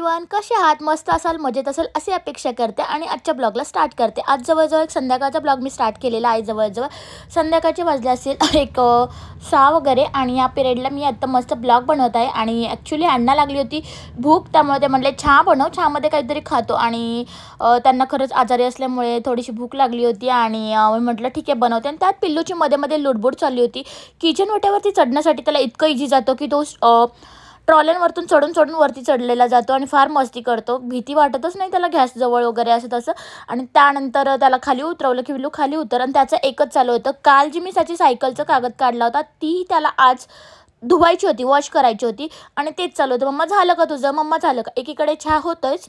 Everyone कसे आहात? मस्त असाल मजेत असाल अशी अपेक्षा करते आणि आजच्या ब्लॉगला स्टार्ट करते. आज जवळजवळ एक संध्याकाळचा ब्लॉग मी स्टार्ट केलेला आहे जवळजवळ. संध्याकाळचे वाजले असेल एक सहा वगैरे आणि या पिरियडला मी आत्ता मस्त ब्लॉग बनवत आहे आणि ॲक्च्युली अण्णा लागली होती भूक त्यामुळे ते म्हटले चहा बनव चहामध्ये काहीतरी खातो. आणि त्यांना खरंच आजारी असल्यामुळे थोडीशी भूक लागली होती आणि मी म्हटलं ठीक आहे बनवते. आणि त्यात पिल्लूची मध्ये मध्ये लुडबुड चालली होती. किचन ओट्यावरती चढण्यासाठी त्याला इतकं इझी जातो की तो ट्रॉल्यांवरतून चढून चढून वरती चढलेला जातो आणि फार मस्ती करतो. भीती वाटतच नाही त्याला गॅस जवळ वगैरे असं तसं. आणि त्यानंतर त्याला खाली उतरवलं की विलू खाली उतर आणि त्याचं एकच चालू होतं. काल जी मी त्याची सायकलचं कागद काढला होता ती त्याला आज धुवायची होती वॉश करायची होती आणि तेच चालू होतं. मम्मा झालं का तुझं? मम्मा झालं का? एकीकडे छा होतंच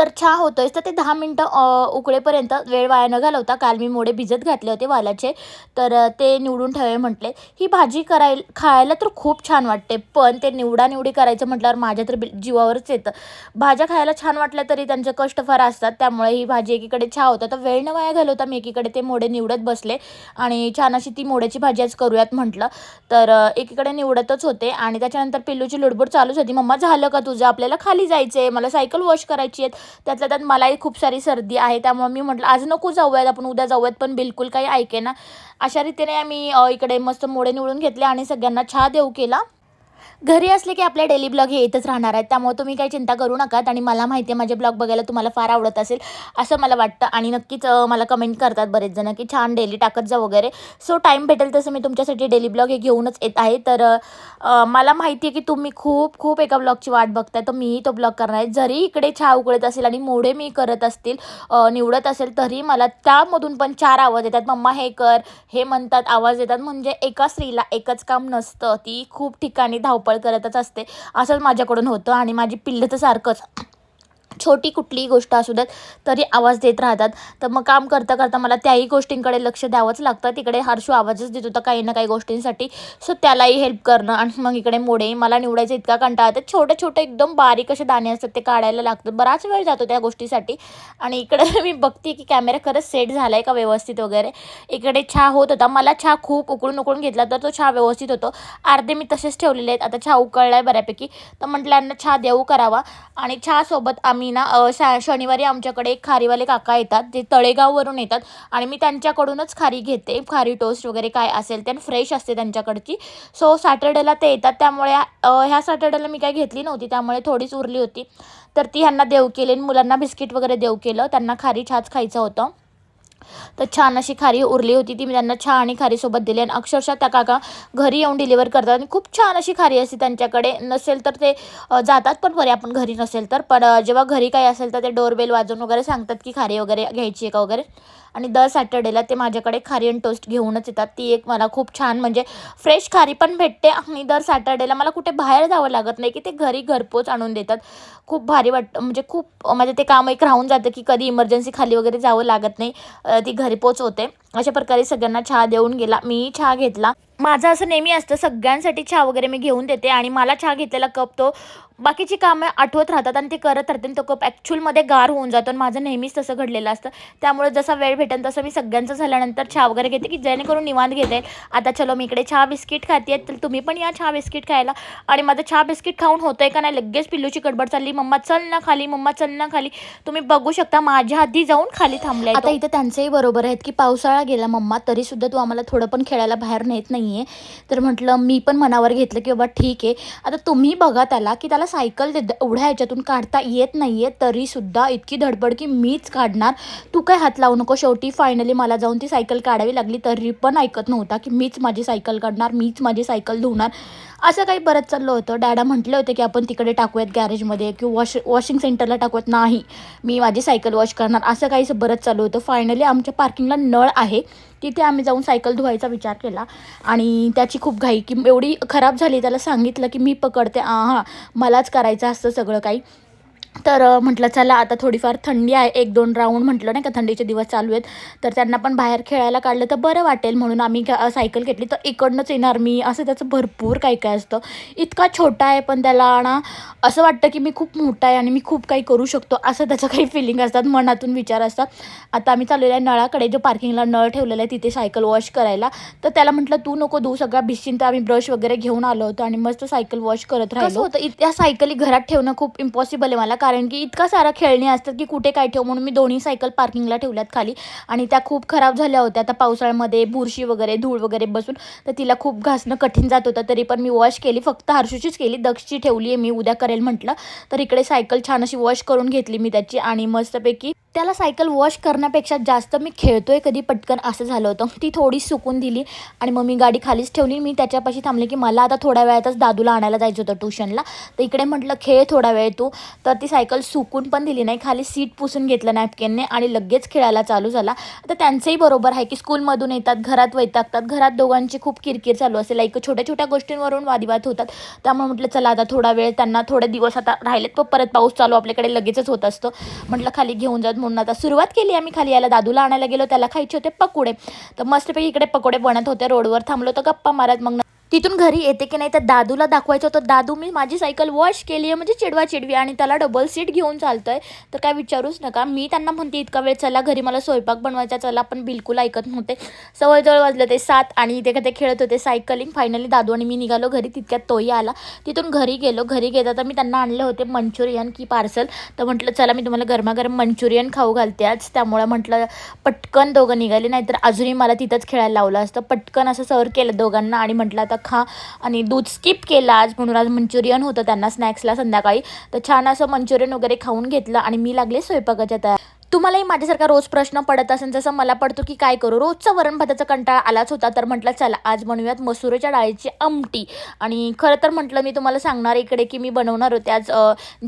तर छा होतोय. तर ते दहा मिनटं उकळेपर्यंत वेळ वाया न घालवता. काल मी मोडे भिजत घातले होते वालाचे. तर ते निवडून ठेवे म्हटले. ही भाजी करायला खायला तर खूप छान वाटते पण ते निवडा निवडी करायचं म्हटल्यावर माझ्या तर जीवावरच येतं. भाज्या खायला छान वाटल्या तरी त्यांचे कष्ट फार असतात. त्यामुळे ही भाजी एकीकडे छा होता. तर वेळ न वाया घालवता मी एकीकडे ते मोडे निवडत बसले. आणि छान अशी ती मोड्याची भाजी आज करूयात म्हटलं. तर एकीकडे निवडतच होते. आणि त्याच्यानंतर पिल्लूची लुडबुड चालूच होती. मम्मा झालं का तुझं? आपल्याला खाली जायचं आहे मला सायकल वॉश करायची आहेत. त्यातल्या त्यात मलाही खूप सारी सर्दी आहे. त्यामुळे मी म्हटलं आज नको जाऊयात आपण उद्या जाऊयात. पण बिलकुल काही ऐके ना अशा रीतीने आम्ही इकडे मस्त मोडे निवडून घेतले आणि सगळ्यांना चहा देऊ केला. घरी असले की आपले डेली ब्लॉग हे येतच राहणार आहेत. त्यामुळे तुम्ही काही चिंता करू नका आणि मला माहिती आहे माझे ब्लॉग बघायला तुम्हाला फार आवडत असेल असं मला वाटतं. आणि नक्कीच मला कमेंट करतात बरेच जण की छान डेली टाकत जा वगैरे. सो टाईम भेटेल तसं मी तुमच्यासाठी डेली ब्लॉग हे घेऊनच येत आहे. तर मला माहिती आहे की तुम्ही खूप खूप एका ब्लॉगची वाट बघताय. तर मीही तो ब्लॉग करणार आहे. जरी इकडे छा उकळत असेल आणि मोडे मी करत असतील निवडत असेल तरी मला त्यामधून पण चार आवाज येतात. मम्मा हे कर. हे म्हणतात आवाज येतात. म्हणजे एका स्त्रीला एकच काम नसतं. ती खूप ठिकाणी धावपळ करतच असते. असंच माझ्याकडून होतं आणि माझी पिल्लं तर सारखंच. छोटी कुठलीही गोष्ट असू देत तरी आवाज देत राहतात. तर मग काम करता करता मला त्याही गोष्टींकडे लक्ष द्यावंच लागतं. तिकडे हर्षू आवाजच देत होता काही ना काही गोष्टींसाठी. सो त्यालाही हेल्प करणं आणि मग इकडे मोडे मला निवडायचं इतका कंटाळा येतात छोटे छोटे एकदम बारीक असे दाणे असतात ते काढायला लागतात. बराच वेळ जातो त्या गोष्टीसाठी. आणि इकडे मी बघते की कॅमेरा खरंच सेट झाला आहे का व्यवस्थित वगैरे. इकडे चहा होत होता. मला चहा खूप उकळून उकळून घेतला तर तो चहा व्यवस्थित होतो. अर्धे मी तसेच ठेवलेले आहेत. आता चहा उकळला आहे बऱ्यापैकी. तर म्हटलं यांना चहा देऊ करावा. आणि चहासोबत आम्ही ना शा शनिवारी आमच्याकडे एक खारीवाले काका येतात जे तळेगाववरून येतात आणि मी त्यांच्याकडूनच खारी घेते. खारी टोस्ट वगैरे काय असेल ते फ्रेश असते त्यांच्याकडची. सो सॅटर्डेला ते येतात. त्यामुळे ह्या सॅटर्डेला मी काय घेतली नव्हती. त्यामुळे थोडीच उरली होती. तर ती ह्यांना देऊ केली आणि मुलांना बिस्किट वगैरे देऊ केलं. त्यांना खारी छाच खायचं होतं. तर छान अशी खारी उरली होती. ती मी त्यांना चहा आणि खारीसोबत दिली आणि अक्षरशः त्या काका घरी येऊन डिलिव्हर करतात आणि खूप छान अशी खारी असते त्यांच्याकडे. नसेल तर ते जातात पण बरे आपण घरी नसेल तर. पण जेव्हा घरी काही असेल तर ते डोरबेल वाजवून वगैरे सांगतात की खारी वगैरे घ्यायची आहे का वगैरे. आणि दर सॅटर्डेला ते माझ्याकडे खारी आणि टोस्ट घेऊनच येतात. ती एक मला खूप छान म्हणजे फ्रेश खारी पण भेटते आणि दर सॅटर्डेला मला कुठे बाहेर जावं लागत नाही की ते घरी घरपोच आणून देतात. खूप भारी वाटतं. म्हणजे खूप माझं म्हणजे ते काम एक राहून जातं की कधी इमर्जन्सी खाली वगैरे जावं लागत नाही. ती घरी पोच होते. अशा प्रकारे सगळ्यांना चहा देऊन गेला. मी चहा घेतला. माझं असं नेहमी असतं सगळ्यांसाठी चहा वगैरे मी घेऊन देते आणि मला चहा घेतलेला कप तो बाकीची कामं आठवत राहतात आणि ते करत राहते आणि तो कप ॲक्च्युअलमध्ये गार होऊन जातो आणि माझं नेहमीच तसं घडलेलं असतं. त्यामुळे जसा वेळ भेटेल तसं मी सगळ्यांचं झाल्यानंतर चहा वगैरे घेते की जेणेकरून निवांत घेते. आता चलो मी इकडे चहा बिस्किट खाते तर तुम्ही पण या चहा बिस्किट खायला. आणि माझं चहा बिस्किट खाऊन होतंय का नाही लगेच पिल्लूची गडबड चालली. मम्मा चल ना खाली मम्मा चल ना खाली. तुम्ही बघू शकता माझ्या आधी जाऊन खाली थांबले आता इथं त्यांचंही बरोबर आहेत की पावसाळा गेला मम्मा तरी सुद्धा तू आम्हाला थोडं पण खेळायला बाहेर नेत नाहीये. तर म्हटलं मी पण मनावर घेतलं की बाबा ठीक आहे. आता तुम्ही बघा त्याला की त्याला सायकल दे- एवढ्या ह्याच्यातून काढता येत नाहीये तरी सुद्धा इतकी धडपड की मीच काढणार. तू काय हात लावू नको शेवटी. फायनली मला जाऊन ती सायकल काढावी लागली तरी पण ऐकत नव्हता की मीच माझी सायकल काढणार मीच माझी सायकल धुणार. असं काही परत चाललं होतं. डॅडा म्हटले होते की आपण तिकडे टाकूयात गॅरेजमध्ये किंवा वॉश वॉशिंग सेंटरला टाकूयात. नाही. मी माझी सायकल वॉश करणार. असं काही बरंच चालू होतं. फायनली आमच्या पार्किंगला नळ आहे. तिथे आम्ही जाऊन सायकल धुवायचा विचार केला. आणि त्याची खूप घाई की एवढी खराब झाली त्याला सांगितलं की मी पकडते. हां मलाच करायचं असतं सगळं काही. तर म्हटलं चला आता थोडीफार थंडी आहे एक दोन राऊंड म्हटलं नाही का थंडीचे दिवस चालू आहेत. तर त्यांना पण बाहेर खेळायला काढलं तर बरं वाटेल म्हणून आम्ही सायकल घेतली. तर इकडनंच येणार मी असं त्याचं भरपूर काय काय असतं. इतका छोटा आहे पण त्याला ना असं वाटतं की मी खूप मोठा आहे आणि मी खूप काही करू शकतो असं त्याचं काही फिलिंग असतात मनातून विचार असतात. आता आम्ही चाललेलो आहे नळाकडे जो पार्किंगला नळ ठेवलेला आहे तिथे सायकल वॉश करायला. तर त्याला म्हटलं तू नको धुऊ सगळा भिजशील तर आम्ही ब्रश वगैरे घेऊन आलो होतो आणि मस्त सायकल वॉश करत राहिलो. होतं? त्या सायकली घरात ठेवणं खूप इम्पॉसिबल आहे मला. कारण की इतका सारा खेळणी असतात की कुठे काय ठेवू म्हणून मी दोन्ही सायकल पार्किंगला ठेवल्यात खाली. आणि त्या खूप खराब झाल्या होत्या. आता पावसाळ्यामध्ये बुरशी वगैरे धूळ वगैरे बसून तर तिला खूप घासणं कठीण जात होतं. तरी पण मी वॉश केली. फक्त हर्षूचीच केली. दक्षची ठेवली आहे मी उद्या करेल म्हटलं. तर इकडे सायकल छान अशी वॉश करून घेतली मी त्याची आणि मस्तपैकी त्याला सायकल वॉश करण्यापेक्षा जास्त मी खेळतो आहे कधी पटकन असं झालं होतं. ती थोडी सुकून दिली आणि मग मी गाडी खालीच ठेवली. मी त्याच्यापाशी थांबले की मला आता थोड्या वेळातच दादूला आणायला जायचं होतं ट्युशनला. तर इकडे म्हटलं खेळ थोडा वेळ तू. तर ती सायकल सुकून पण दिली नाही. खाली सीट पुसून घेतलं नॅपकिनने आणि लगेच खेळायला चालू झाला. तर त्यांचंही बरोबर आहे की स्कूलमधून येतात घरात वैतागतात. घरात दोघांची खूप किरकिर चालू असेल लाईक छोट्या छोट्या गोष्टींवरून वादिवाद होतात. त्यामुळे म्हटलं चला आता थोडा वेळ त्यांना थोडे दिवस आता राहिलेत पण परत पाऊस चालू आपल्याकडे लगेचच होत असतं. म्हटलं खाली घेऊन जात म्हणून आता सुरुवात केली आम्ही खाली. यायला दादूला आणायला गेलो त्याला खायचे होते पकोडे. तर मस्तपैकी इकडे पकोडे बनत होते. रोडवर थांबलो तर गप्पा मारत मग तिथून घरी येते की नाही तर दादूला दाखवायचं होतं. दादू मी माझी सायकल वॉश केली आहे म्हणजे चिडवा चिडवी आणि त्याला डबल सीट घेऊन चालतंय. तर काय विचारूच नका. मी त्यांना म्हणते इतका वेळ चला घरी मला स्वयंपाक बनवायचा चला. पण बिलकुल ऐकत नव्हते. जवळजवळ वाजलं ते सात आणि इथे का ते खेळत होते सायकलिंग फायनली दादू आणि मी निघालो घरी तितक्यात तोही आला. तिथून घरी गेलो. घरी गेला तर मी त्यांना आणले होते मंचुरियन की पार्सल. तर म्हटलं चला मी तुम्हाला गरमागरम मंचुरियन खाऊ घालते आज. त्यामुळे म्हटलं पटकन दोघं निघाले नाहीतर अजूनही मला तिथंच खेळायला लावलं असतं. पटकन असं सर केलं दोघांना आणि म्हटलं आता खा आणि दूध स्किप केलं आज. म्हणून आज मंचुरियन होतं. त्यांना स्नॅक्सला संध्याकाळी. तर छान असं मंचुरियन वगैरे खाऊन घेतलं आणि मी लागले स्वयंपाकाच्या तयार. तुम्हालाही माझ्यासारखा रोज प्रश्न पडत असेल जसं मला पडतो की काय करू? रोजचा वरण भाताचा कंटाळा आलाच होता तर म्हटलं चला आज बनवूयात मसुरीच्या डाळीची आमटी. आणि खरं तर म्हटलं मी तुम्हाला सांगणार इकडे की मी बनवणार होते. आज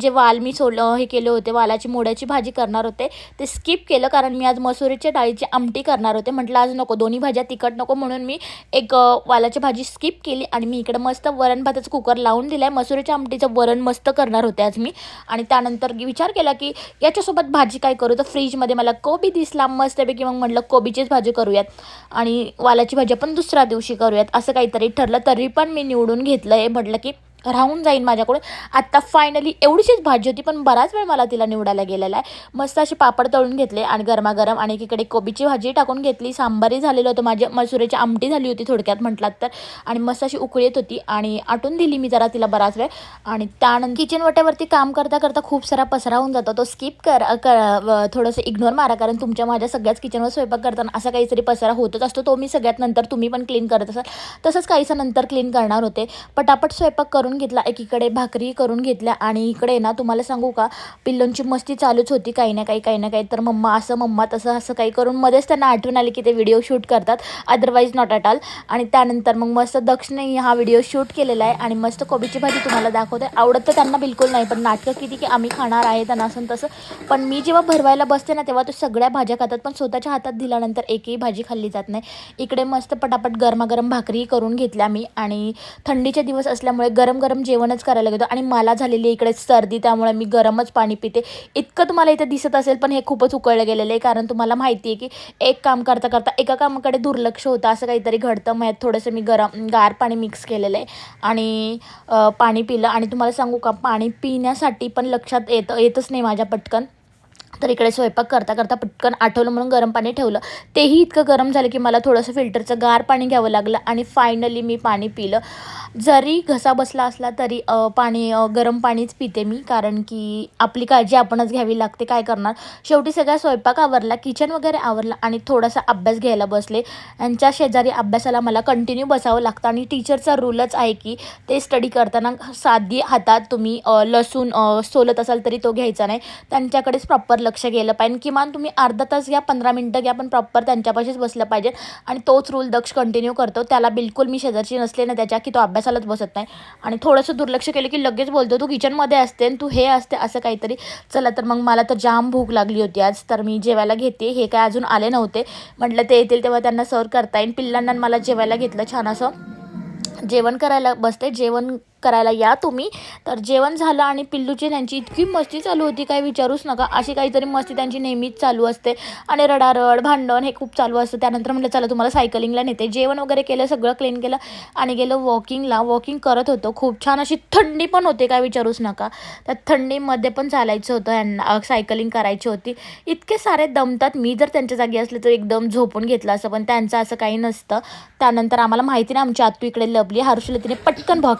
जे वाल मी सोल हे केले होते वालाची मोड्याची भाजी करणार होते ते स्किप केलं कारण मी आज मसुरीच्या डाळीची आमटी करणार होते. म्हटलं आज नको दोन्ही भाज्या तिखट नको म्हणून मी एक वालाची भाजी स्किप केली आणि मी इकडे मस्त वरण भाताचं कुकर लावून दिलं आहे मसुरीच्या आमटीचं वरण मस्त करणार होते आज मी. आणि त्यानंतर विचार केला की याच्यासोबत भाजी काय करू? तर फ्रीजमध्ये मला कोबी दिसला मस्तपैकी मग म्हटलं कोबीचीच भाजी करूयात. आणि वालाची भाजी आपण दुसऱ्या दिवशी करूयात असं काहीतरी ठरलं. तरी पण मी निवडून घेतलं आहे म्हटलं की राहून जाईन माझ्याकडून. आत्ता फायनली एवढीशीच भाजी होती पण बराच वेळ मला तिला निवडायला गेलेला आहे. मस्त असे पापड तळून घेतले आणि गरमागरम आणि इकडे कोबीची भाजी टाकून घेतली. सांबारही झालेलं होतं माझ्या मसुऱ्याची आमटी झाली होती थोडक्यात म्हटलात तर. आणि मस्त अशी उकळी येत होती आणि आटून दिली मी जरा तिला बराच वेळ. आणि त्यानंतर किचन वट्यावरती काम करता करता खूप सारा पसरा होऊन जातो. तो स्किप कर कर थोडंसं इग्नोर मारा. कारण तुमच्या माझ्या सगळ्याच किचनवर स्वयंपाक करताना असा काहीतरी पसरा होतच असतो. तो मी सगळ्यात नंतर तुम्ही पण क्लीन करत असाल. तसंच काहीसा नंतर क्लीन करणार होते. पटापट स्वयंपाक करून घेतला एकीकडे भाकरी करून घेतल्या आणि इकडे ना तुम्हाला सांगू का पिल्लोंची मस्ती चालूच होती काही ना काही काही ना काही. तर मम्मा असं मम्मा तसं असं काही करून मध्येच त्यांना आठवण आली की ते व्हिडिओ शूट करतात. अदरवाईज नॉट ॲट ऑल आणि त्यानंतर मग मस्त दक्षने हा व्हिडिओ शूट केलेला आहे आणि मस्त कोबीची भाजी तुम्हाला दाखवते. आवडत तर त्यांना बिलकुल नाही पण नाटकं किती की आम्ही खाणार आहे त्यांना असं तसं. पण मी जेव्हा भरवायला बसते ना तेव्हा तो सगळ्या भाज्या खातात पण स्वतःच्या हातात दिल्यानंतर एकही भाजी खाल्ली जात नाही. इकडे मस्त पटापट गरमागरम भाकरी करून घेतल्या मी. आणि थंडीचे दिवस असल्यामुळे गरम गरम जेवणच करायला घेतो आणि मला झालेली इकडे सर्दी त्यामुळे मी गरमच पाणी पिते. इतकं तुम्हाला इथे दिसत असेल पण हे खूपच उकळलं गेलेलं आहे. कारण तुम्हाला माहिती आहे की एक काम करता करता एका कामाकडे दुर्लक्ष होतं असं काहीतरी घडतं. मग थोडंसं मी गरम गार पाणी मिक्स केलेलं आहे. आणि पाणी पिलं. आणि तुम्हाला सांगू का पाणी पिण्यासाठी पण लक्षात येतं येतच नाही माझ्या पटकन. तर इकडे स्वयंपाक करता करता पटकन आठवलं म्हणून गरम पाणी ठेवलं. तेही इतकं गरम झालं की मला थोडंसं फिल्टरचं गार पाणी घ्यावं लागलं आणि फायनली मी पाणी पिलं. जरी घसा बसला असला तरी पाणी गरम पाणीच पिते मी कारण की आपली काळजी आपणच घ्यावी लागते काय करणार. शेवटी सगळा स्वयंपाक आवरला किचन वगैरे आवरला आणि थोडासा अभ्यास घ्यायला बसले. यांच्या शेजारी अभ्यासाला मला कंटिन्यू बसावं लागतं आणि टीचरचा रूलच आहे की ते स्टडी करताना साधी हातात तुम्ही लसूण सोलत असाल तरी तो घ्यायचा नाही. त्यांच्याकडेच प्रॉपर लक्ष लक्ष गेलं पाहिजे. किमान तुम्ही अर्धा तास घ्या पंधरा मिनटं घ्या पण प्रॉपर त्यांच्यापाशीच बसलं पाहिजे. आणि तोच रूल दक्ष कंटिन्यू करतो. त्याला बिलकुल मी शेजारची नसले ना त्याच्या की तो अभ्यासालाच बसत नाही. आणि थोडंसं दुर्लक्ष केलं की लगेच बोलतो तू किचनमध्ये असते आणि तू हे असते असं काहीतरी. चला तर मग मला तर जाम भूक लागली होती आज. तर मी जेवायला घेते. हे काय अजून आले नव्हते. म्हटलं ते येतील तेव्हा त्यांना सर्व करता येईल. पिल्लांना मला जेवायला घेतलं छान असं. जेवण करायला बसते. जेवण करायला या तुम्ही. तर जेवण झालं आणि पिल्लूची त्यांची इतकी मस्ती चालू होती काय विचारूच नका. अशी काहीतरी मस्ती त्यांची नेहमीच चालू असते. आणि रडारड भांडण हे खूप चालू असतं. त्यानंतर म्हटलं चला तुम्हाला सायकलिंगला नेते. जेवण वगैरे केलं सगळं क्लीन केलं आणि गेलो वॉकिंगला वॉकिंग करत होतो. खूप छान अशी थंडी पण होते काय विचारूच नका. तर थंडीमध्ये पण चालायचं होतं यांना सायकलिंग करायची होती. इतके सारे दमतात. मी जर त्यांच्या जागी असले तर एकदम झोपून घेतलं असं पण त्यांचं असं काही नसतं. त्यानंतर आम्हाला माहिती नाही आमची आत्तू इकडे लपली. हर्षूला तिने पटकन भाग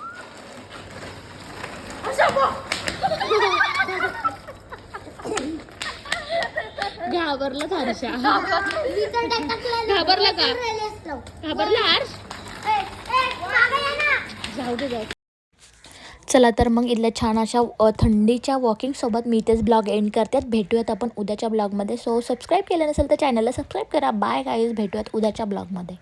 घाबरला हर्षा? घाबरला का? घाबरला हर्ष? जाऊ दे जाऊ चला तर मग इथल्या छान अशा थंडीच्या वॉकिंगसोबत मी इथेच ब्लॉग एंड करतात भेटूयात आपण उद्याच्या ब्लॉगमध्ये सो सबस्क्राईब केलं नसेल तर चॅनलला सबस्क्राईब करा. बाय गाईज भेटूयात उद्याच्या ब्लॉगमध्ये